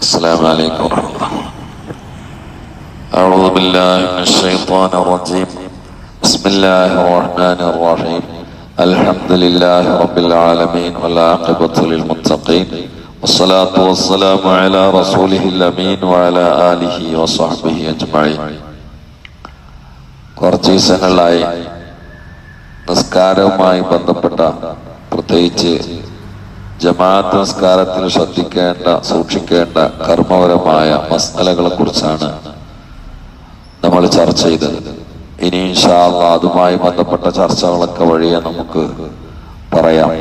السلام عليكم ورحمة الله أعوذ بالله من الشيطان الرجيم بسم الله الرحمن الرحيم الحمد لله رب العالمين والعاقبة للمتقين والصلاة والسلام على رسوله الأمين وعلى آله وصحبه أجمعين കുറച്ച് ദിവസങ്ങളിലായി നിസ്കാരവുമായി ബന്ധപ്പെട്ട പ്രത്യേകിച്ച് ജമാഅത്ത് നിസ്കാരത്തിൽ ശ്രദ്ധിക്കേണ്ട സൂക്ഷിക്കേണ്ട കർമ്മപരമായ മസലകളെ കുറിച്ചാണ് നമ്മൾ ചർച്ച ചെയ്തത്. ഇനി ഇൻഷാല്ല അതുമായി ബന്ധപ്പെട്ട ചർച്ചകളൊക്കെ വഴിയെ നമുക്ക് പറയാം.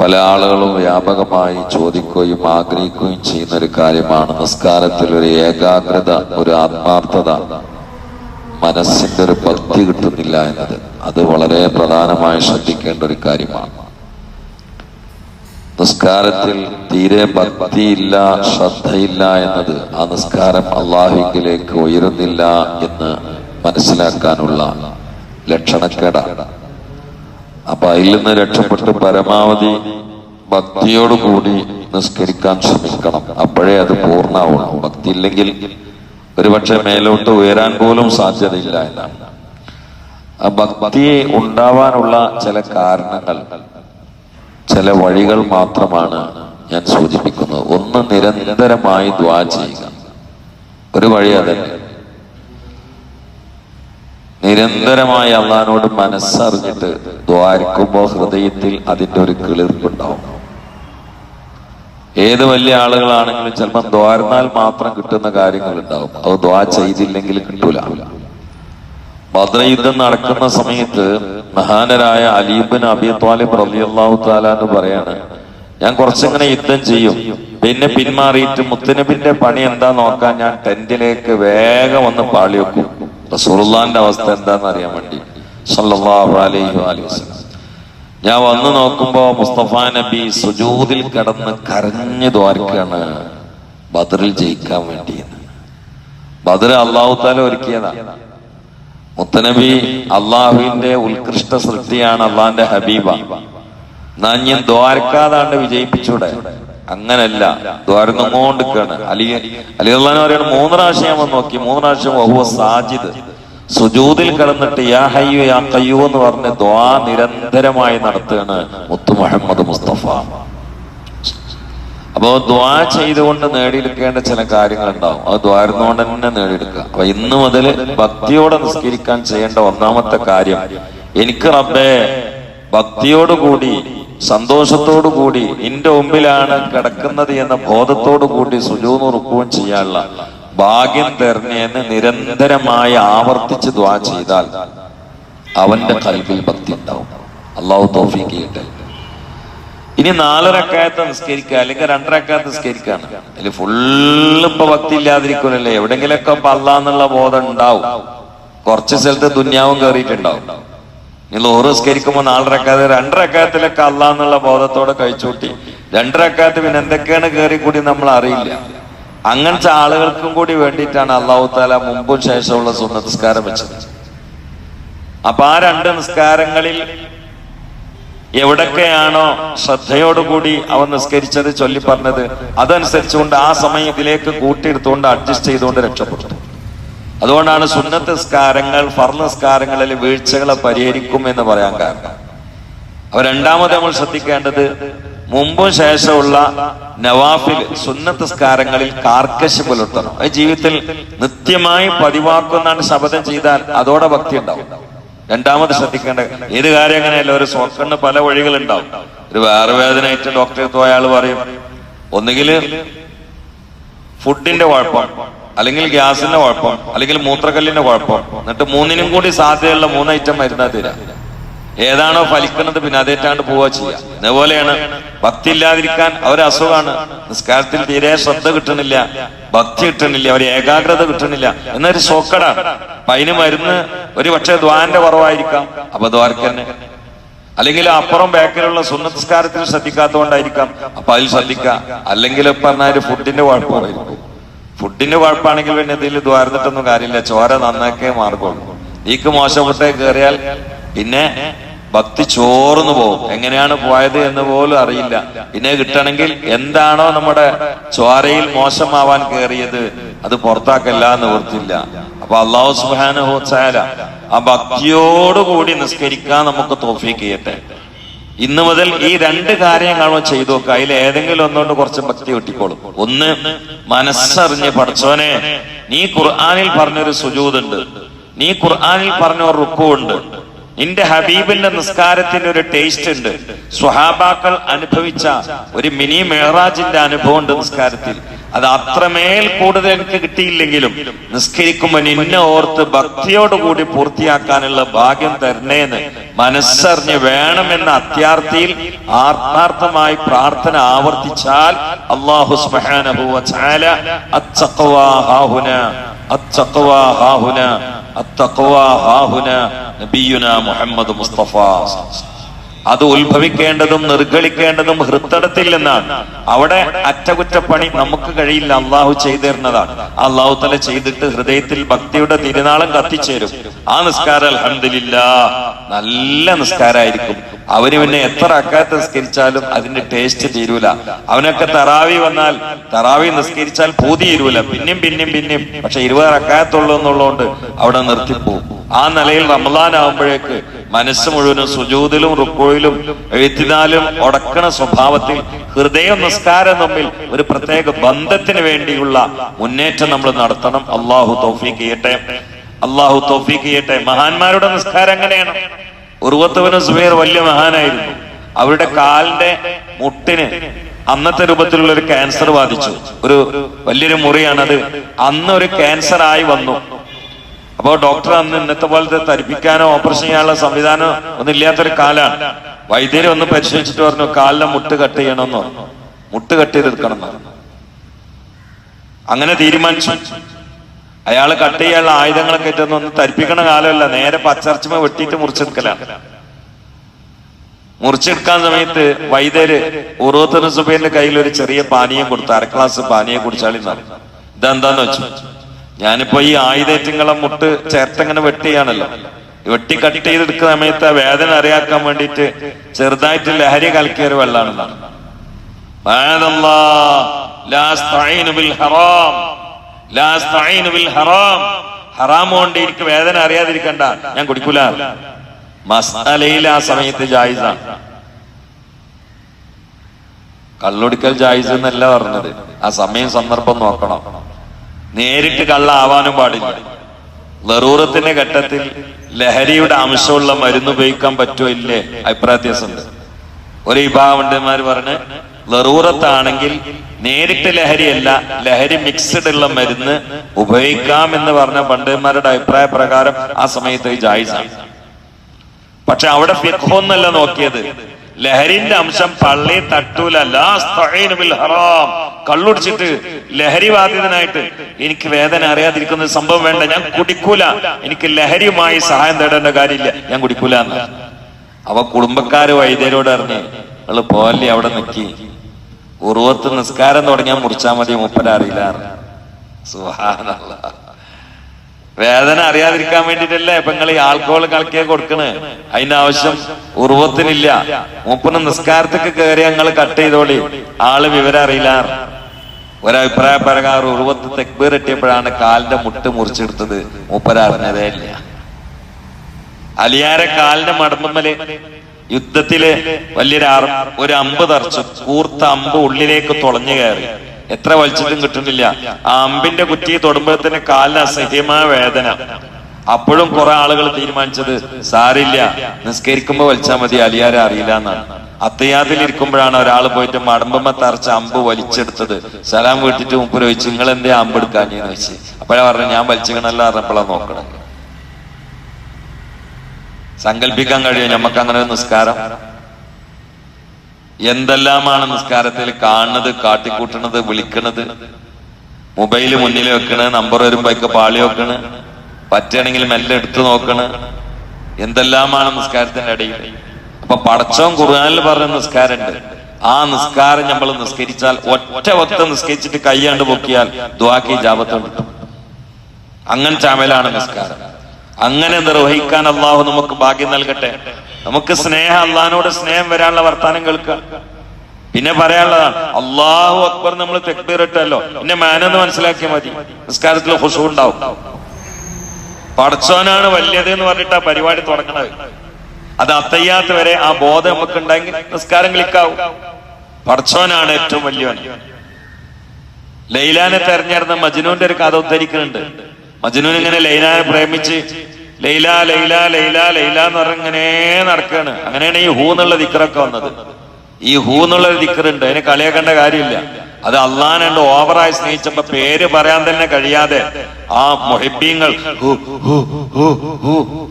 പല ആളുകളും വ്യാപകമായി ചോദിക്കുകയും ആഗ്രഹിക്കുകയും ചെയ്യുന്ന ഒരു കാര്യമാണ് നിസ്കാരത്തിൽ ഒരു ഏകാഗ്രത ഒരു ആത്മാർത്ഥത മനസ്സിന്റെ ഒരു ഭക്തി കിട്ടുന്നില്ല എന്നത്. അത് വളരെ പ്രധാനമായി ശ്രദ്ധിക്കേണ്ട ഒരു കാര്യമാണ്. നിസ്കാരത്തിൽ തീരെ ഭക്തിയില്ല ശ്രദ്ധയില്ല എന്നത് ആ നിസ്കാരം അള്ളാഹുവിലേക്ക് ഉയരുന്നില്ല എന്ന് മനസ്സിലാക്കാനുള്ള ലക്ഷണക്കേടാണ് അപ്പൊ അതിൽ നിന്ന് രക്ഷപ്പെട്ട് പരമാവധി ഭക്തിയോടുകൂടി നിസ്കരിക്കാൻ ശ്രമിക്കണം. അപ്പോഴേ അത് പൂർണമാവണം ഭക്തി ഇല്ലെങ്കിൽ ഒരുപക്ഷെ മേലോട്ട് ഉയരാൻ പോലും സാധ്യതയില്ല എന്നാണ്. ആ ഭക്തി ഉണ്ടാവാനുള്ള ചില കാരണങ്ങൾ ചില വഴികൾ മാത്രമാണ് ഞാൻ സൂചിപ്പിക്കുന്നത്. ഒന്ന് നിരന്തരമായി ദ്വാ ചെയ്യുക. ഒരു വഴി അതന്നെ നിരന്തരമായി അള്ളഹാനോട് മനസ്സറിഞ്ഞിട്ട് ദ്വാരിക്കുമ്പോൾ ഹൃദയത്തിൽ അതിന്റെ ഒരു കിളിർപ്പുണ്ടാവും. ഏത് വലിയ ആളുകളാണെങ്കിലും ചിലപ്പോൾ ദ്വാരന്നാൽ മാത്രം കിട്ടുന്ന കാര്യങ്ങൾ ഉണ്ടാവും അത് ദ്വാ ചെയ്തില്ലെങ്കിൽ കിട്ടൂല. ഭദ്രയുദ്ധം നടക്കുന്ന സമയത്ത് മഹാനരായ അലീബിൻ അബി താലിബ് റലിയല്ലാഹു താലാന്ന് പറയാണ് ഞാൻ കുറച്ചിങ്ങനെ യുദ്ധം ചെയ്യും. പിന്നെ പിന്മാറിയിട്ട് മുത്തനബിന്റെ പണി എന്താ നോക്കാൻ ഞാൻ ടെന്റിലേക്ക് വേഗം ഒന്ന് പാളി വെക്കും. റസൂറുല്ലാന്റെ അവസ്ഥ എന്താന്ന് അറിയാൻ വേണ്ടി. ഞാൻ വന്നു നോക്കുമ്പോ മുസ്തഫ നബി സുജൂദിൽ കടന്ന് കരഞ്ഞു ദ്വാരക്കാണ് ബദറിൽ ജയിക്കാൻ വേണ്ടി ബദർ അള്ളാഹു താല ഒരുക്കിയതാണ് മുത്തനബി അള്ളാഹുവിന്റെ ഉത്കൃഷ്ട സൃഷ്ടിയാണ് അള്ളാഹിന്റെ ഹബീബ. നാഞ്ഞൻ ദ്വാരക്കാതാണ്ട് വിജയിപ്പിച്ചൂടെ? അങ്ങനല്ല. ദ്വാരന്നുകൊണ്ടിരിക്കാണ് അലി അലി അള്ളഹാൻ പറയുന്നത് മൂന്ന് പ്രാവശ്യം ഞാൻ നോക്കി. മൂന്ന് പ്രാവശ്യം വഹുവ സാജിദ്. സുജൂതിൽ കിടന്നിട്ട് യാ ഹയ്യു യാ കയ്യു എന്ന് പറഞ്ഞ് ദ്വാ നിരന്തരമായി നടത്തുകയാണ് മുത്തു മുഹമ്മദ് മുസ്തഫ. അപ്പോ ദ്വാ ചെയ്തുകൊണ്ട് നേടിയെടുക്കേണ്ട ചില കാര്യങ്ങൾ ഉണ്ടാവും അത് ദ്വാരുന്നോണ്ട് തന്നെ നേടിയെടുക്കുക. അപ്പൊ ഇന്ന് മുതൽ ഭക്തിയോടെ നിസ്കരിക്കാൻ ചെയ്യേണ്ട ഒന്നാമത്തെ കാര്യം എനിക്ക് റബ്ബേ ഭക്തിയോടുകൂടി സന്തോഷത്തോടു കൂടി നിന്റെ മുമ്പിലാണ് കിടക്കുന്നത് എന്ന ബോധത്തോടു കൂടി സുജൂനുറുക്കുകയും ചെയ്യാനുള്ള ഭാഗ്യം തെരഞ്ഞെന്ന് നിരന്തരമായി ആവർത്തിച്ച് ദ്വാ ചെയ്താൽ അവന്റെ കൽവിൽ ഭക്തി ഉണ്ടാവും. അള്ളാഹു തോഫിക്ക് ചെയ്യട്ടെ. ഇനി നാലരക്കായത്ത് നിസ്കരിക്കുക അല്ലെങ്കിൽ രണ്ടരക്കായത്ത് നിസ്കരിക്കാണ് അതിൽ ഫുള്ള് ഇപ്പൊ ഭക്തി ഇല്ലാതിരിക്കുമല്ലേ എവിടെങ്കിലൊക്കെ ഇപ്പൊ അല്ലാന്നുള്ള ബോധം ഉണ്ടാവും. കുറച്ച് സ്ഥലത്ത് ദുന്യാവും കയറിയിട്ടുണ്ടാവും നീ ലോറ് നിസ്കരിക്കുമ്പോൾ നാലരക്കായത്ത് രണ്ടരക്കായത്തിലൊക്കെ അല്ലാന്നുള്ള ബോധത്തോടെ കഴിച്ചുകൂട്ടി. രണ്ടരക്കായത്ത് പിന്നെ എന്തൊക്കെയാണ് കയറി കൂടി നമ്മൾ അറിയില്ല. അങ്ങനത്തെ ആളുകൾക്കും കൂടി വേണ്ടിയിട്ടാണ് അള്ളാഹു താല മുമ്പും ശേഷമുള്ള നിസ്കാരം വെച്ചത്. അപ്പൊ ആ രണ്ട് നിസ്കാരങ്ങളിൽ എവിടൊക്കെയാണോ ശ്രദ്ധയോടുകൂടി അവൻ നിസ്കരിച്ചത് ചൊല്ലി പറഞ്ഞത് അതനുസരിച്ചുകൊണ്ട് ആ സമയം ഇതിലേക്ക് കൂട്ടിയെടുത്തുകൊണ്ട് അഡ്ജസ്റ്റ് ചെയ്തുകൊണ്ട് രക്ഷപ്പെട്ടു. അതുകൊണ്ടാണ് സുന്നത്ത് നിസ്കാരങ്ങൾ ഫർൾ നിസ്കാരങ്ങളിൽ വീഴ്ചകളെ പരിഹരിക്കും എന്ന് പറയാൻ കാരണം. അപ്പൊ രണ്ടാമത് നമ്മൾ ശ്രദ്ധിക്കേണ്ടത് മുമ്പും ശേഷമുള്ള നവാഫിൽ സുന്നത്ത് നിസ്കാരങ്ങളിൽ കാർക്കശ പുലർത്തണം. അത് ജീവിതത്തിൽ നിത്യമായി പതിവാക്കുന്നാണ് ശബദം ചെയ്താൽ അതോടെ ഭക്തി ഉണ്ടാവും. രണ്ടാമത് ശ്രദ്ധിക്കേണ്ട ഏത് കാര്യം അങ്ങനെയല്ല ഒരു സ്വക്കണ്ണ് പല വഴികളുണ്ടാവും. ഒരു വേറെ വേദനയായിട്ട് ഡോക്ടറെ പോയ പറയും ഒന്നുകിൽ ഫുഡിന്റെ കുഴപ്പം അല്ലെങ്കിൽ ഗ്യാസിന്റെ കുഴപ്പം അല്ലെങ്കിൽ മൂത്രക്കല്ലിന്റെ കുഴപ്പം. എന്നിട്ട് മൂന്നിനും കൂടി സാധ്യതയുള്ള മൂന്ന് ഐറ്റം മരുന്നാ തരാം. ഏതാണോ ഫലിക്കുന്നത് പിന്നെ അതേറ്റാണ്ട് പോവുക ചെയ്യുക അതേപോലെയാണ് ഭക്തി ഇല്ലാതിരിക്കാൻ അവർ അസുഖമാണ്. നിസ്കാരത്തിൽ തീരെ ശ്രദ്ധ കിട്ടണില്ല. ഭക്തി കിട്ടണില്ല. ഒരു ഏകാഗ്രത കിട്ടണില്ല. എന്നൊരു സോക്കടാണ് അപ്പൊ അതിന് മരുന്ന് ഒരു പക്ഷേ ദ്വാന്റെ കുറവായിരിക്കാം. അപ്പൊ ദ്വാരക്കന്നെ അല്ലെങ്കിൽ അപ്പുറം ബാക്കിലുള്ള സുന്നസ്കാരത്തിൽ ശ്രദ്ധിക്കാത്തതുകൊണ്ടായിരിക്കാം. അപ്പൊ അതിൽ ശ്രദ്ധിക്കാം അല്ലെങ്കിൽ പറഞ്ഞാൽ ഫുഡിന്റെ കുഴപ്പമായിരിക്കും ഫുഡിന്റെ കുഴപ്പമാണെങ്കിൽ പിന്നെ ഇതിൽ ദ്വാരന്നിട്ടൊന്നും കാര്യമില്ല. ചോര നന്നാക്കേ മാർഗമുള്ളൂ. നീക്ക് മോശപ്പെട്ടേ കയറിയാൽ പിന്നെ ഭക്തി ചോർന്നു പോകും. എങ്ങനെയാണ് പോയത് എന്ന് പോലും അറിയില്ല. പിന്നെ കിട്ടണമെങ്കിൽ എന്താണോ നമ്മുടെ ചോരയിൽ മോശമാവാൻ കയറിയത് അത് പുറത്താക്കല്ല നിവർത്തില്ല അപ്പൊ അള്ളാഹു സുബാനുഹോച്ചാല ആ ഭക്തിയോടുകൂടി നിസ്കരിക്കാൻ നമുക്ക് തോഫീക്ക് ചെയ്യട്ടെ. ഇന്ന് മുതൽ ഈ രണ്ട് കാര്യങ്ങളോ ചെയ്തു നോക്കുക അതിൽ ഏതെങ്കിലും ഒന്നുകൊണ്ട് കുറച്ച് ഭക്തി കിട്ടിക്കോളും. ഒന്ന് മനസ്സറിഞ്ഞ് പഠിച്ചോനെ നീ ഖുർആാനിൽ പറഞ്ഞൊരു സുജൂതുണ്ട്. നീ ഖുർആാനിൽ പറഞ്ഞ ഒരു റുക്കുണ്ട് നിന്റെ ഹബീബിന്റെ നിസ്കാരത്തിന് ഒരു ടേസ്റ്റ് ഉണ്ട്. സ്വഹാബാക്കൾ അനുഭവിച്ച ഒരു മിനി മേറാജിന്റെ അനുഭവം ഉണ്ട് നിസ്കാരത്തിൽ. അത് അത്രമേൽ കൂടുതൽ എനിക്ക് കിട്ടിയില്ലെങ്കിലും നിസ്കരിക്കുമ്പോൾ നിന്നെ ഓർത്ത് ഭക്തിയോടുകൂടി പൂർത്തിയാക്കാനുള്ള ഭാഗ്യം തരണേന്ന് മനസ്സറിഞ്ഞ് വേണമെന്ന അത്യാർത്ഥിയിൽ ആത്മാർത്ഥമായി പ്രാർത്ഥന ആവർത്തിച്ചാൽ അള്ളാഹു സുബ്ഹാനഹു വ തആല അത്തഖ്വാ ഹാഹുന അച്ചക്കവാ ഹാഹുന അത്തഖ്വാ ഹാഹുന നബിയുന മുഹമ്മദ് മുസ്തഫ അത് ഉത്ഭവിക്കേണ്ടതും നിർഗളിക്കേണ്ടതും ഹൃത്തടത്തിൽ നിന്നാണ് അവിടെ അറ്റകുറ്റപ്പണി നമുക്ക് കഴിയില്ല. അള്ളാഹു ചെയ്തിരുന്നതാണ് അള്ളാഹു തല ചെയ്തിട്ട് ഹൃദയത്തിൽ ഭക്തിയുടെ തിരുനാളം കത്തിച്ചേരും. ആ നിസ്കാരം അലഹമില്ല നല്ല നിസ്കാരമായിരിക്കും അവന് പിന്നെ എത്ര അക്കാത്ത് നിസ്കരിച്ചാലും അതിന്റെ ടേസ്റ്റ് തീരൂല. അവനൊക്കെ തറാവി വന്നാൽ തറാവി നിസ്കരിച്ചാൽ പൂതി തീരൂല. പിന്നെയും പിന്നെയും പിന്നെയും. പക്ഷെ ഇരുപത് അക്കാത്തുള്ളൂ എന്നുള്ളതുകൊണ്ട് അവിടെ നിർത്തിപ്പോവും. ആ നിലയിൽ റമദാൻ ആകുമ്പോഴേക്ക് മനസ്സ് മുഴുവനും സുജൂതിലും റുക്കോയിലും എഴുത്തിനാലും ഒടക്കണ സ്വഭാവത്തിൽ ഹൃദയ നിസ്കാരം തമ്മിൽ ഒരു പ്രത്യേക ബന്ധത്തിന് വേണ്ടിയുള്ള മുന്നേറ്റം നമ്മൾ നടത്തണം. അള്ളാഹു തൗഫീഖ് ചെയ്യട്ടെ. അള്ളാഹു തൗഫീഖ് ചെയ്യട്ടെ. മഹാന്മാരുടെ നിസ്കാരം എങ്ങനെയാണ്? ഉറുവത്തവന് സുബൈർ വലിയ മഹാനായിരുന്നു. അവരുടെ കാലിന്റെ മുട്ടിന് അന്നത്തെ രൂപത്തിലുള്ള ഒരു ക്യാൻസർ ബാധിച്ചു. ഒരു വലിയൊരു മുറിയാണത്. അന്ന് ഒരു ക്യാൻസർ ആയി വന്നു. അപ്പോ ഡോക്ടർ അന്ന് ഇന്നത്തെ പോലത്തെ തരിപ്പിക്കാനോ ഓപ്പറേഷൻ ചെയ്യാനുള്ള സംവിധാനം ഒന്നും ഇല്ലാത്തൊരു കാലാണ്. വൈദ്യരെ ഒന്ന് പരിശോധിച്ചിട്ട് പറഞ്ഞു കാലിലെ മുട്ട് കട്ട് ചെയ്യണമെന്ന്? പറഞ്ഞു മുട്ട് കട്ട് ചെയ്തെടുക്കണം അങ്ങനെ തീരുമാനിച്ചു. അയാൾ കട്ട് ചെയ്യാനുള്ള ആയുധങ്ങളൊക്കെ ഏറ്റവും ഒന്ന് തരിപ്പിക്കണ കാലമല്ല നേരെ പച്ചർച്ചമ വെട്ടിയിട്ട് മുറിച്ചെടുക്കലാണ്. മുറിച്ചെടുക്കാൻ സമയത്ത് വൈദ്യര് ഉറവത്തിന് സുബൈന്റെ കയ്യിൽ ഒരു ചെറിയ പാനീയം കൊടുത്തു അര ഗ്ലാസ് പാനീയം കുടിച്ചാളി ഇതെന്താന്ന് വെച്ചു? ഞാനിപ്പോ ഈ ആയുധേറ്റങ്ങളെ മുട്ട് ചേർത്തങ്ങനെ വെട്ടിയാണല്ലോ. വെട്ടി കട്ട് ചെയ്തെടുക്കുന്ന സമയത്ത് ആ വേദന അറിയാക്കാൻ വേണ്ടിയിട്ട് ചെറുതായിട്ട് ലഹരി കലക്കിയ ഒരു വെള്ളമാണ്. ഹറാം കൊണ്ട് എനിക്ക് വേദന അറിയാതിരിക്കണ്ട ഞാൻ കുടിക്കൂല. മസാലയിൽ ആ സമയത്ത് ജായിസാണ് കള്ളുടിക്കൽ ജായിസ് എന്നല്ല പറഞ്ഞത്. ആ സമയം സന്ദർഭം നോക്കണം. നേരിട്ട് കള്ള ആവാനും പാടില്ല. ലറൂറത്തിന്റെ ഘട്ടത്തിൽ ലഹരിയുടെ അംശമുള്ള മരുന്ന് ഉപയോഗിക്കാൻ പറ്റുമോ ഇല്ലേ? അഭിപ്രായത്യാസമുണ്ട് ഒരു വിഭാഗമുണ്ടന്മാർ പറഞ്ഞ് ലറൂറത്താണെങ്കിൽ നേരിട്ട് ലഹരിയല്ല ലഹരി മിക്സ്ഡ് ഉള്ള മരുന്ന് ഉപയോഗിക്കാം എന്ന് പറഞ്ഞ പണ്ഡിതന്മാരുടെ അഭിപ്രായ പ്രകാരം ആ സമയത്ത് ജായിസാണ്. പക്ഷെ അവിടെ ഫിഖോന്നല്ല നോക്കിയത്. ലഹരിന്റെ അംശം പള്ളി തട്ടൂല ഹറാം. കള്ളുടിച്ചിട്ട് ലഹരി ബാധിതനായിട്ട് എനിക്ക് വേദന അറിയാതിരിക്കുന്ന സംഭവം വേണ്ട. ഞാൻ കുടിക്കൂല. എനിക്ക് ലഹരിയുമായി സഹായം തേടേണ്ട കാര്യമില്ല. ഞാൻ കുടിക്കൂല എന്ന് അവ കുടുംബക്കാര് വൈദ്യരോട് അറിഞ്ഞ് അവൾ പോലെ അവിടെ നിക്കി. ഉറുവത്ത് നിസ്കാരം തുടങ്ങിയാൽ മുറിച്ചാൽ മതി മൂപ്പര അറിയില്ല. സുഹാനല്ലാ വേദന അറിയാതിരിക്കാൻ വേണ്ടിട്ടല്ലേ ഇപ്പൊ നിങ്ങൾ ഈ ആൾക്കോൾ കലക്കിയ കൊടുക്കണ്. അതിന്റെ ആവശ്യം ഉറുവത്തിനില്ല. മൂപ്പന് നിസ്കാരത്തേക്ക് കയറി ഞങ്ങൾ കട്ട് ചെയ്തോളി. ആൾ വിവരം അറിയില്ല. ഒരഭിപ്രായ പ്രകാർ ഉറുവത്ത് തെക്ബീർ എത്തിയപ്പോഴാണ് കാലിന്റെ മുട്ട് മുറിച്ചെടുത്തത്. മൂപ്പര അറിഞ്ഞതേ ഇല്ല. അലിയാരെ കാലിന്റെ മടമ്പമ്മൽ യുദ്ധത്തിൽ വലിയൊരു ഒരു അമ്പ് തറച്ചു. കൂർത്ത അമ്പ് ഉള്ളിലേക്ക് തുളഞ്ഞു കയറി. എത്ര വലിച്ചിട്ടും കിട്ടുന്നില്ല. ആ അമ്പിന്റെ കുറ്റി തന്നെ കാലിന് അസഹ്യമായ വേദന. അപ്പോഴും കുറെ ആളുകൾ തീരുമാനിച്ചത് സാരില്ല നിസ്കരിക്കുമ്പോ വലിച്ചാൽ മതി അലിയാരെ അറിയില്ല എന്നാണ്. അത്തയാതിൽ ഇരിക്കുമ്പോഴാണ് ഒരാൾ പോയിട്ട് മടമ്പമ്മ തറച്ച അമ്പ് വലിച്ചെടുത്തത്. സലാം വീട്ടിട്ട് മുമ്പ് ചോദിച്ചു നിങ്ങൾ എന്തേ അമ്പ് എടുക്കാഞ്ഞെന്ന് വെച്ച് അപ്പോഴാ പറഞ്ഞു ഞാൻ വലിച്ചിക്കണല്ല പറഞ്ഞപ്പോഴാ നോക്കണം. സങ്കല്പിക്കാൻ കഴിയും? നമുക്ക് അങ്ങനെ ഒരു നിസ്കാരം? എന്തെല്ലാമാണ് നിസ്കാരത്തിൽ കാണുന്നത് കാട്ടിക്കൂട്ടണത് വിളിക്കണത്? മൊബൈൽ മുന്നിൽ വെക്കണ് നമ്പർ വരുമ്പോഴേക്ക് പാളി വെക്കണ് പറ്റണെങ്കിൽ മെല്ലെ എടുത്തു നോക്കണ്. എന്തെല്ലാമാണ് നിസ്കാരത്തിന്റെ ഇടയിൽ? അപ്പൊ പടച്ചോൻ ഖുർആനിൽ പറഞ്ഞ നിസ്കാരമുണ്ട്. ആ നിസ്കാരം നമ്മൾ നിസ്കരിച്ചാൽ ഒറ്റ ഒറ്റ നിസ്കരിച്ചിട്ട് കൈയാണ്ട് പൊക്കിയാൽ ദ്വാക്കി ജാപത്ത് കിട്ടും. അങ്ങനത്തെ അമലാണ് നിസ്കാരം. അങ്ങനെ നിർവഹിക്കാൻ അള്ളാഹു നമുക്ക് ഭാഗ്യം നൽകട്ടെ. നമുക്ക് സ്നേഹം അള്ളഹാനോട് സ്നേഹം വരാനുള്ള വർത്താനം കേൾക്കുക. പിന്നെ പറയാനുള്ളതാണ് അള്ളാഹു അക്ബർ നമ്മൾ തെക്ബീർ ഇട്ടല്ലോ. പിന്നെ മാനെന്ന് മനസ്സിലാക്കിയാൽ മതി. നിസ്കാരത്തിൽ ഹുസു ഉണ്ടാവും. പടച്ചോനാണ് വലിയത് എന്ന് പറഞ്ഞിട്ട് ആ പരിപാടി തുടങ്ങണത്. അത് അത്തയ്യാത്ത വരെ ആ ബോധം നമുക്ക് ഉണ്ടെങ്കിൽ നിസ്കാരം ക്ലിക്കാവും പടച്ചോനാണ് ഏറ്റവും വലിയവൻ. ലൈലാനെ തെരഞ്ഞെടുത്ത മജ്നുവിന്റെ ഒരു കഥ ഉദ്ധരിക്കുന്നുണ്ട്. മജ്നു ഇങ്ങനെ ലൈലാനെ പ്രേമിച്ച് ലൈല ലൈല ലൈല ലൈല എന്ന് പറഞ്ഞ ഇങ്ങനെ നടക്കാണ്. അങ്ങനെയാണ് ഈ ഹൂ എന്നുള്ള ദിക്കറൊക്കെ വന്നത്. ഈ ഹൂ എന്നുള്ള ദിക്കറുണ്ട്. അതിനെ കളിയാക്കേണ്ട കാര്യമില്ല. അത് അള്ളഹാനുണ്ട് ഓവറായി സ്നേഹിച്ചപ്പോ പേര് പറയാൻ തന്നെ കഴിയാതെ ആ മൊഹിബീങ്ങൾ ഹൂ ഹൂ ഹൂ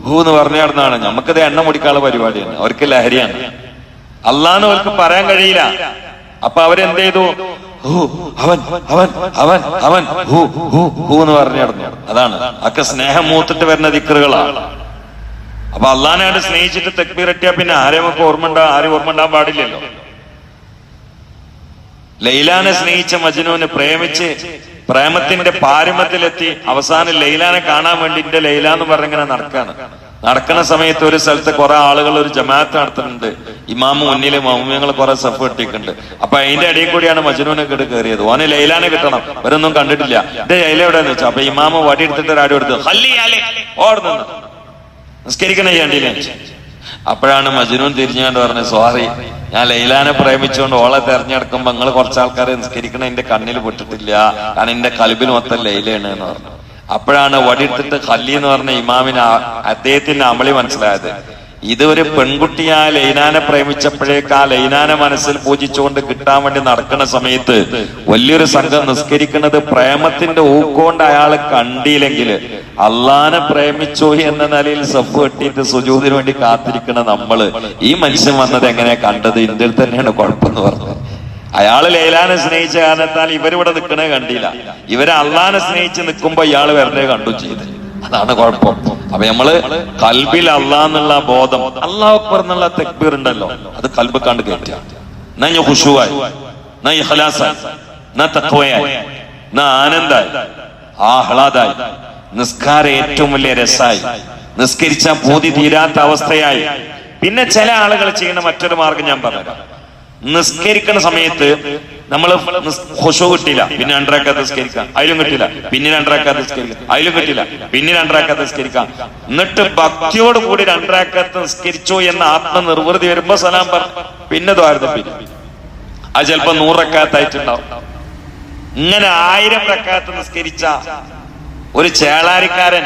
ഹൂ എന്ന് പറഞ്ഞു നടന്നാണ്. നമുക്കത് എണ്ണ മുടിക്കാനുള്ള പരിപാടിയാണ് അവർക്ക് ലഹരിയാണ്. അള്ളാന്ന് അവർക്ക് പറയാൻ കഴിയില്ല. അപ്പൊ അവരെന്ത് ചെയ്തു? അവൻ അവൻ അവൻ അവൻ ഹൂ ഹൂ എന്ന് പറഞ്ഞു നടന്നു. അതാണ്. ഒക്കെ സ്നേഹം മൂത്തിട്ട് വരുന്ന ദിക്കറുകളാണ് അപ്പൊ അള്ളാനായിട്ട് സ്നേഹിച്ചിട്ട് തെക്ബീർ എത്തിയാ പിന്നെ ആരെയൊക്കെ ഓർമ്മ ഉണ്ടാ ആരും ഓർമ്മ ഉണ്ടാൻ പാടില്ലല്ലോ. ലൈലാനെ സ്നേഹിച്ച മജനുവിന് പ്രേമിച്ച് പ്രേമത്തിന്റെ പാരമ്യത്തിലെത്തി അവസാനം ലൈലാനെ കാണാൻ വേണ്ടി എന്റെ ലൈല എന്ന് പറഞ്ഞിങ്ങനെ നടക്കാണ്. നടക്കുന്ന സമയത്ത് ഒരു സ്ഥലത്ത് കുറെ ആളുകൾ ഒരു ജമാഅത്ത് നടത്തുന്നുണ്ട്. ഇമാമ് മുന്നിൽ മൗമ്യങ്ങൾ കുറെ സഫ് കിട്ടിയിട്ടുണ്ട് അപ്പൊ അതിന്റെ ഇടയിൽ കൂടിയാണ് മജ്നുവിനെ കേട്ട് കയറിയത്. ഓന് ലൈലാനെ കിട്ടണം. ഇവരൊന്നും കണ്ടിട്ടില്ല. എന്റെ ലൈല എവിടെയെന്ന് വെച്ചാൽ അപ്പൊ ഇമാമ് വടി എടുത്തിട്ട് ഒരാടി എടുത്ത് ഓടുന്നു. നിസ്കരിക്കണേ ചെയ്യണ്ടില്ലേ അപ്പോഴാണ് മജ്നൂൻ തിരിഞ്ഞുകൊണ്ട് പറഞ്ഞത് സോറി ഞാൻ ലൈലാനെ പ്രേമിച്ചുകൊണ്ട് ഓളെ തെരഞ്ഞെടുക്കുമ്പോ നിങ്ങൾ കുറച്ച് ആൾക്കാരെ നിസ്കരിക്കണ എന്റെ കണ്ണിൽ പെട്ടിട്ടില്ല. കാരണം എന്റെ കൽബിൽ മൊത്തം ലൈലയാണ് എന്ന് പറഞ്ഞു. അപ്പോഴാണ് വടിയെടുത്തിട്ട് ഹല്ലി എന്ന് പറഞ്ഞ ഇമാമിന് അദ്ദേഹത്തിന്റെ അമളി മനസ്സിലായത്. ഇത് ഒരു പെൺകുട്ടിയാ ലൈനാനെ പ്രേമിച്ചപ്പോഴേക്ക് ആ ലൈനാനെ മനസ്സിൽ പൂജിച്ചുകൊണ്ട് കിട്ടാൻ വേണ്ടി നടക്കുന്ന സമയത്ത് വലിയൊരു സംഘം നിസ്കരിക്കുന്നത് പ്രേമത്തിന്റെ ഊക്കൊണ്ട് അയാൾ കണ്ടില്ലെങ്കിൽ അള്ളാനെ പ്രേമിച്ചു എന്ന നിലയിൽ സഫ് കെട്ടിയിട്ട് സുജൂതിന് വേണ്ടി കാത്തിരിക്കുന്ന നമ്മൾ ഈ മനുഷ്യൻ വന്നത് എങ്ങനെയാ കണ്ടത്? ഇന്ത്യയിൽ തന്നെയാണ് കുഴപ്പമെന്ന് പറഞ്ഞത്. അയാൾ ലൈലാനെ സ്നേഹിച്ച കാരണത്താൽ ഇവരിവിടെ നിൽക്കണേ കണ്ടില്ല. ഇവരെ അള്ളാനെ സ്നേഹിച്ച് നിൽക്കുമ്പോ ഇയാൾ വെറുതെ കണ്ടു ചെയ്ത്. അതാണ് കുഴപ്പം. അപ്പൊ നമ്മൾ കൽബിൽ അള്ളാന്നുള്ള ബോധം അള്ളാഹ് എന്നുള്ള തെക്ബീർ ഉണ്ടല്ലോ അത് കൽബ് കണ്ട് കയറ്റുക ആഹ്ലാദായി നിസ്കാരം ഏറ്റവും വലിയ രസായി നിസ്കരിച്ച പൂതി തീരാത്ത അവസ്ഥയായി. പിന്നെ ചില ആളുകൾ ചെയ്യുന്ന മറ്റൊരു മാർഗം ഞാൻ പറഞ്ഞു നിസ്കരിക്കുന്ന സമയത്ത് നമ്മൾ ഹുഷു കിട്ടിയില്ല. പിന്നെ രണ്ടരക്കാത്ത നിസ്കരിക്കാം. അതിലും കിട്ടില്ല പിന്നെ രണ്ടരക്കാത്ത നിസ്കരിക്കാം. അതിലും കിട്ടില്ല പിന്നെ രണ്ടരക്കാത്ത നിസ്കരിക്കാം. എന്നിട്ട് ഭക്തിയോട് കൂടി രണ്ടരക്കാത്ത നിസ്കരിച്ചു എന്ന ആത്മനിർവൃതി വരുമ്പോ സലാം പറഞ്ഞു പിന്നെ ദ്വാരത്തപ്പില്ല അത് ചിലപ്പോ നൂറക്കാത്തായിട്ടുണ്ടാവും. ഇങ്ങനെ ആയിരം റക്കാത്ത് നിസ്കരിച്ച ഒരു ചേളാരിക്കാരൻ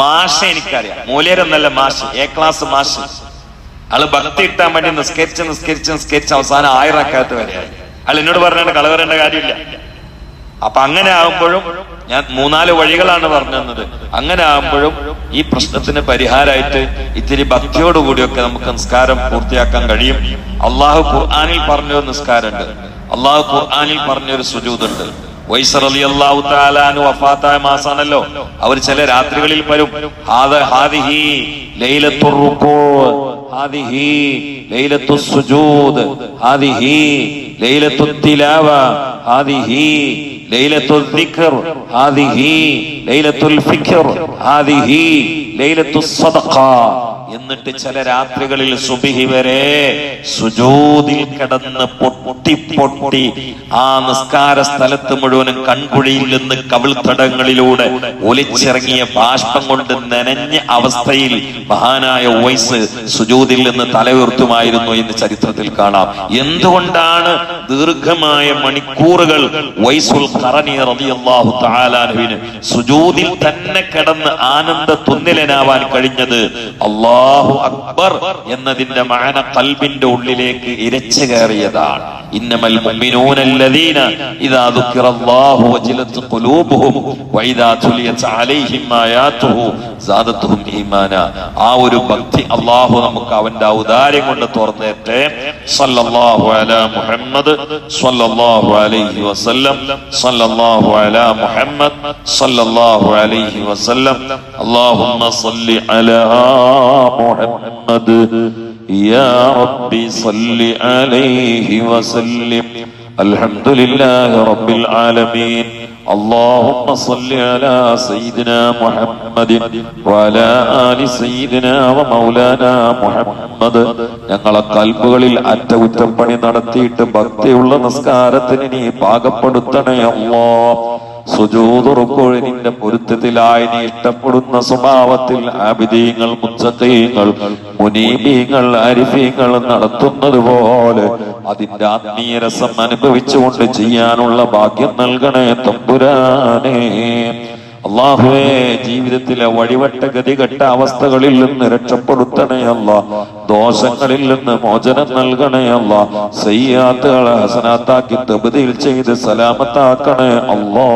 മാഷ എനിക്കറിയാം. നല്ല മാഷ്. എ ക്ലാസ് മാഷ്. ആൾ ഭക്തി ഇട്ടാൻ വേണ്ടി നിസ്കരിച്ച് നിസ്കരിച്ച് നിസ്കരിച്ച് അവസാനം ആയിറക്കാത്ത റക്കാത്ത് വരെയായി അയാൾ എന്നോട് പറഞ്ഞിട്ട് കള വരേണ്ട കാര്യമില്ല. അപ്പൊ അങ്ങനെ ആകുമ്പോഴും ഞാൻ മൂന്നാൽ വഴികളാണ് പറഞ്ഞു തന്നത്. അങ്ങനെ ആകുമ്പോഴും ഈ പ്രശ്നത്തിന് പരിഹാരമായിട്ട് ഇത്തിരി ഭക്തിയോടുകൂടിയൊക്കെ നമുക്ക് നിസ്കാരം പൂർത്തിയാക്കാൻ കഴിയും. അള്ളാഹു ഖുർആാനിൽ പറഞ്ഞൊരു നിസ്കാരമുണ്ട്. അള്ളാഹു ഖുർആാനിൽ പറഞ്ഞൊരു സുജൂതുണ്ട്. വൈസർ അലി അള്ളാഹു താലാനു വഫാത്തായ മാസാണല്ലോ. അവർ ചില രാത്രികളിൽ വരും. ഹാദിഹി ലൈലത്തുർ റുക്കൂ ഹാദിഹി ലൈലത്തുസ് സുജൂദ് ഹാദിഹി ലൈലത്തുൽ തിലാവ ഹാദിഹി ലൈലത്തുൽ ദിക്ർ ഹാദിഹി ലൈലത്തുൽ ഫിക്ർ ഹാദിഹി ലൈലത്തുസ് സദഖ. എന്നിട്ട് ചില രാത്രികളിൽ സുബിഹി വരെ സുജൂദിൽ കിടന്ന് പൊട്ടി പൊട്ടി ആ നിസ്കാര സ്ഥലത്ത് മുഴുവനും കൺകുഴിയിൽ നിന്ന് കവിൾത്തടങ്ങളിലൂടെ ഒലിച്ചിറങ്ങിയ ബാഷ്പം കൊണ്ട് നനഞ്ഞ അവസ്ഥയിൽ മഹാനായ വോയിസ് സുജൂദിൽ നിന്ന് തലയുർത്തുമായിരുന്നു എന്ന് ചരിത്രത്തിൽ കാണാം. എന്തുകൊണ്ടാണ് ദീർഘമായ മണിക്കൂറുകൾ വൈസുൽ ഖറനി റളിയല്ലാഹു തന്നെ കിടന്ന് ആനന്ദ തുന്നിലനാവാൻ കഴിഞ്ഞത്? അല്ലാഹു അക്ബർ എന്നതിന്റെ മാന കൽബിന്റെ ഉള്ളിലേക്ക് ഇരച്ചു കയറിയതാണ്. ഇന്നമൽ മുഅ്മിനൂന അല്ലദീന ഇദാ ദുക്കിറല്ലാഹു വജിലത് ഖുലൂബുഹും വഇദാ തുലിയത് അലൈഹിം ആയാതുഹു സാദത്തുഹും ഈമാന ആ ഒരു ഭക്തി അല്ലാഹു നമുക്ക് അവന്റെ ഔദാര്യം കൊണ്ട് തുറന്നേറ്റെ സല്ലല്ലാഹു അലാ മുഹമ്മദ് സല്ലല്ലാഹു അലൈഹി വസല്ലം സല്ലല്ലാഹു അലാ മുഹമ്മദ് സല്ലല്ലാഹു അലൈഹി വസല്ലം اللهم صل على محمد يا ربي صل عليه وسلم الحمد لله رب العالمين اللهم صل على سيدنا محمد محمد وعلى آل سيدنا ومولانا محمد ഞങ്ങളെ കൽബുകളിൽ അറ്റകുറ്റപ്പണി നടത്തിയിട്ട് ഭക്തിയുള്ള നിസ്കാരത്തിന് നീ പാകപ്പെടുത്തണേ അല്ലോ സുജൂതുറുക്കൊഴിനിന്റെ പൊരുത്തത്തിലായി നീ ഇഷ്ടപ്പെടുന്ന സ്വഭാവത്തിൽ ആബിദീങ്ങൾ മുൻസത്തീങ്ങൾ മുനീബീങ്ങൾ അരിഫീങ്ങൾ നടത്തുന്നത് പോലെ അതിന്റെ ആത്മീയ രസം അനുഭവിച്ചുകൊണ്ട് ചെയ്യാനുള്ള ഭാഗ്യം നൽകണേ തമ്പുരാനേ. അള്ളാഹുവേ ജീവിതത്തിലെ വഴിവട്ട ഗതികെട്ട അവസ്ഥകളിൽ നിന്ന് രക്ഷപ്പെടുത്തണേ അല്ല. ദോഷങ്ങളിൽ നിന്ന് മോചനം നൽകണേ അല്ല. സയ്യാത്തുകളെ ഹസനാത്താക്കി തബുതിയിൽ ചെയ്ത് സലാമത്താക്കണേ അല്ലോ.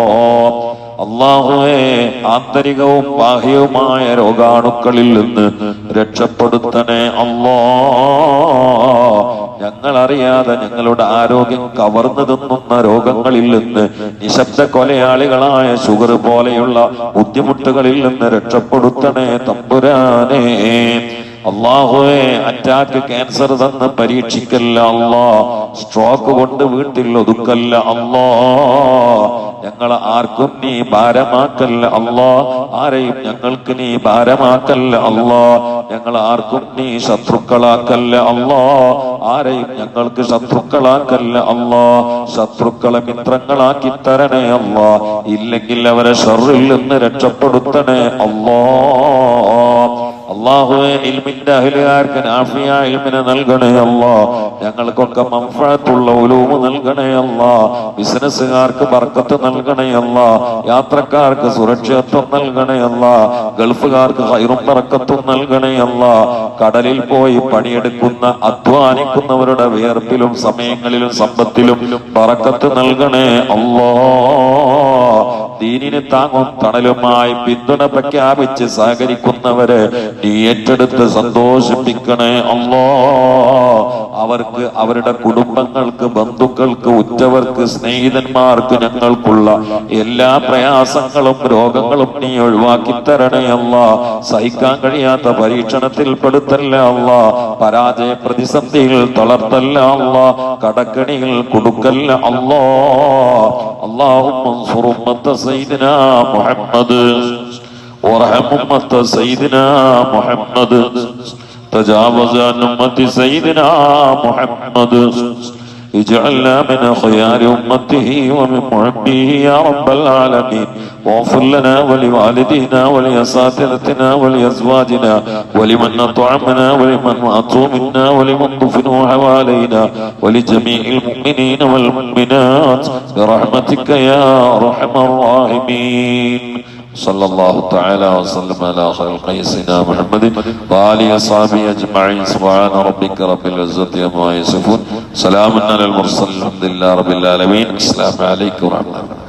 അള്ളാഹുവേ ആന്തരികവും ബാഹ്യവുമായ രോഗാണുക്കളിൽ നിന്ന് രക്ഷപ്പെടുത്തണേ അല്ലോ. ഞങ്ങൾ അറിയാതെ ഞങ്ങളുടെ ആരോഗ്യം കവർന്നു തിന്നുന്ന രോഗങ്ങളിൽ നിന്ന് നിശബ്ദ കൊലയാളികളായ ഷുഗർ പോലെയുള്ള ബുദ്ധിമുട്ടുകളിൽ നിന്ന് രക്ഷപ്പെടുത്തണേ തമ്പുരാനേ. അള്ളാഹുവേ അറ്റാക്ക് ക്യാൻസർ തന്ന് പരീക്ഷിക്കല്ല അള്ളാ. സ്ട്രോക്ക് കൊണ്ട് വീട്ടിൽ ഒതുക്കല്ല അല്ലാ ഞങ്ങളെ ആർക്കും നീ ഭാരമാക്കല്ല അള്ളാ. ആരെയും ഞങ്ങൾക്ക് നീ ഭാരമാക്കല്ല അള്ളാ. ഞങ്ങൾ ആർക്കും നീ ശത്രുക്കളാക്കല്ല അല്ലോ ആരെയും ഞങ്ങൾക്ക് ശത്രുക്കളാക്കല്ല അല്ലോ ശത്രുക്കളെ മിത്രങ്ങളാക്കി തരണേ അള്ളാ. ഇല്ലെങ്കിൽ അവരെ ഷറിൽ നിന്ന് രക്ഷപ്പെടുത്തണേ അല്ലാ അള്ളാഹുവെ ഇൽമിന്റെ അഹിലുകാർക്ക് നാഫിയ ഇൽമിനെ നൽകണേ അല്ലാ. ഞങ്ങൾക്കൊക്കെ മംഫഴത്തുള്ള ഉലൂമ് നൽകണേ അല്ലാ. ബിസിനസ്സുകാർക്ക് ബർക്കത്ത് നൽകണേ അല്ലാ. യാത്രക്കാർക്ക് സുരക്ഷിതത്വം നൽകണേ അല്ലാ. ഗൾഫുകാർക്ക് ഹൈറും ബർക്കത്തും നൽകണേ അല്ലാ. കടലിൽ പോയി പണിയെടുക്കുന്ന അധ്വാനിക്കുന്നവരുടെ വിയർപ്പിലും സമയങ്ങളിലും സമ്പത്തിലും ബറക്കത്ത് നൽകണേ അല്ലാ. ദീനിനെ താങ്ങും തണലുമായി പിന്തുണ പ്രഖ്യാപിച്ച് സഹകരിക്കുന്നവരെ നീ ഏറ്റെടുത്ത് സന്തോഷിപ്പിക്കണേ അല്ലോ അവർക്ക് അവരുടെ കുടുംബങ്ങൾക്ക് ബന്ധുക്കൾക്ക് ഉറ്റവർക്ക് സ്നേഹിതന്മാർക്ക് ഞങ്ങൾക്കുള്ള എല്ലാ പ്രയാസങ്ങളും രോഗങ്ങളും നീ ഒഴിവാക്കി തരണേ അല്ല സഹിക്കാൻ കഴിയാത്ത പരീക്ഷണത്തിൽ പെടുത്തല്ല അല്ല പരാജയ പ്രതിസന്ധിയിൽ തളർത്തല്ല അല്ല കടക്കണിയിൽ കൊടുക്കല്ല അല്ലോ അള്ളാഹും മുഹമ്മദ്. وارحم أمة سيدنا محمد. تجاوز عن أمة سيدنا محمد. اجعلنا من خيار أمته ومن محبه يا رب العالمين. واغفر لنا ولوالدينا ولأساتذتنا ولأزواجنا ولمن أطعمنا ولمن أطوا منا ولمن دفنوا حوالينا ولجميع المؤمنين والمؤمنات برحمتك يا أرحم الراحمين. صلى الله تعالى وسلم على خير قيسنا محمد وآله وصحبه أجمعين سبحان ربك رب العزة عما يصفون سلام على المرسلين الحمد لله رب العالمين السلام عليكم ورحمة الله